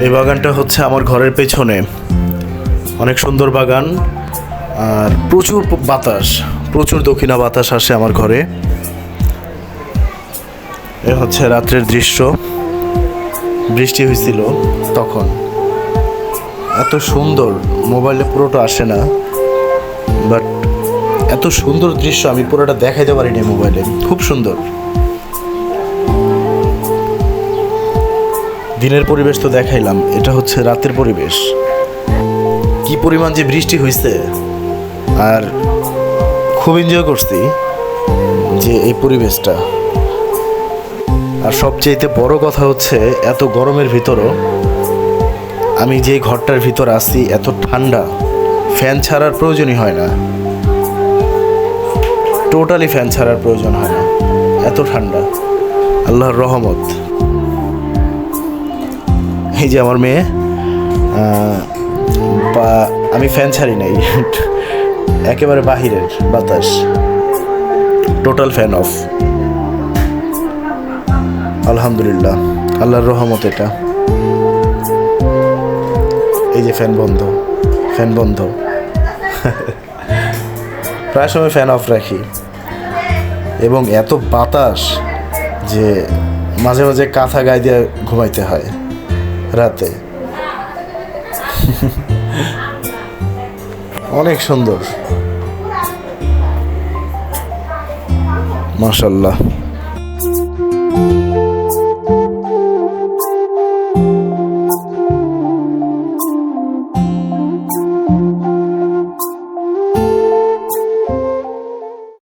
এই বাগানটা হচ্ছে আমার ঘরের পেছনে। অনেক সুন্দর বাগান, আর প্রচুর বাতাস, প্রচুর দক্ষিণা বাতাস আসে আমার ঘরে। এ হচ্ছে রাত্রের দৃশ্য। বৃষ্টি হয়েছিল তখন। এত সুন্দর, মোবাইলে পুরোটা আসে না। বাট এত সুন্দর দৃশ্য আমি পুরোটা দেখাইতে পারিনি মোবাইলে। খুব সুন্দর। দিনের পরিবেশ তো দেখাইলাম, এটা হচ্ছে রাতের পরিবেশ। কি পরিমাণ যে বৃষ্টি হয়েছে আর খুব এনজয় করছি যে এই পরিবেশটা। আর সবচেয়েতে বড় কথা হচ্ছে, এত গরমের ভিতরও আমি যে ঘরটার ভিতর আছি, এত ঠান্ডা, ফ্যান ছাড়ার প্রয়োজনই হয় না। টোটালি ফ্যান ছাড়ার প্রয়োজন হয় না, এত ঠান্ডা। আল্লাহর রহমত। এই যে আমার মেয়ে বা, আমি ফ্যান ছাড়ি নাই, একেবারে বাহিরের বাতাস টোটাল ফ্যান অফ আলহামদুলিল্লাহ, আল্লাহর রহমত এটা। এই যে ফ্যান বন্ধ ফ্যান বন্ধ। প্রায় সময় ফ্যান অফ রাখি। এবং এত বাতাস যে মাঝে মাঝে কাঁথা গায়ে দিয়ে ঘুমাইতে হয়। রাতে। অনেক সুন্দর। মাশাল্লাহ